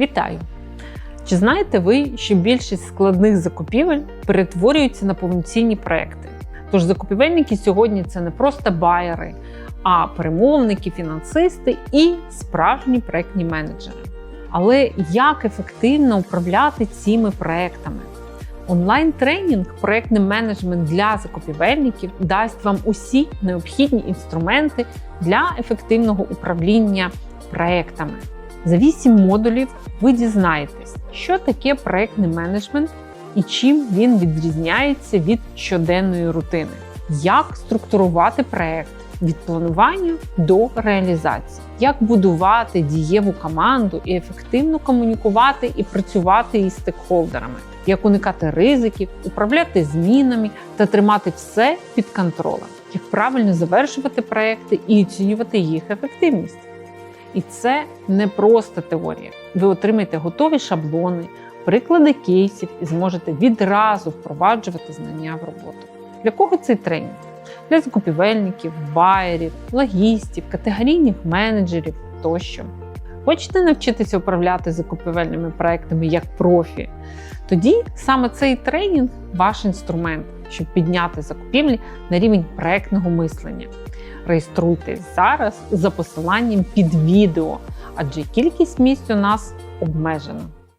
Вітаю! Чи знаєте ви, що більшість складних закупівель перетворюються на повноцінні проекти? Тож закупівельники сьогодні це не просто байери, а перемовники, фінансисти і справжні проектні менеджери. Але як ефективно управляти цими проектами? Онлайн-тренінг проектний менеджмент для закупівельників дасть вам усі необхідні інструменти для ефективного управління проектами. За 8 модулів ви дізнаєтесь, що таке проектний менеджмент і чим він відрізняється від щоденної рутини, як структурувати проект від планування до реалізації, як будувати дієву команду і ефективно комунікувати і працювати із стейкхолдерами, як уникати ризиків, управляти змінами та тримати все під контролем, як правильно завершувати проекти і оцінювати їх ефективність. І це не просто теорія. Ви отримаєте готові шаблони, приклади кейсів і зможете відразу впроваджувати знання в роботу. Для кого цей тренінг? Для закупівельників, байерів, логістів, категорійних менеджерів тощо. Хочете навчитися управляти закупівельними проектами як профі? Тоді саме цей тренінг ваш інструмент, щоб підняти закупівлі на рівень проектного мислення. Реєструйтесь зараз за посиланням під відео, адже кількість місць у нас обмежена.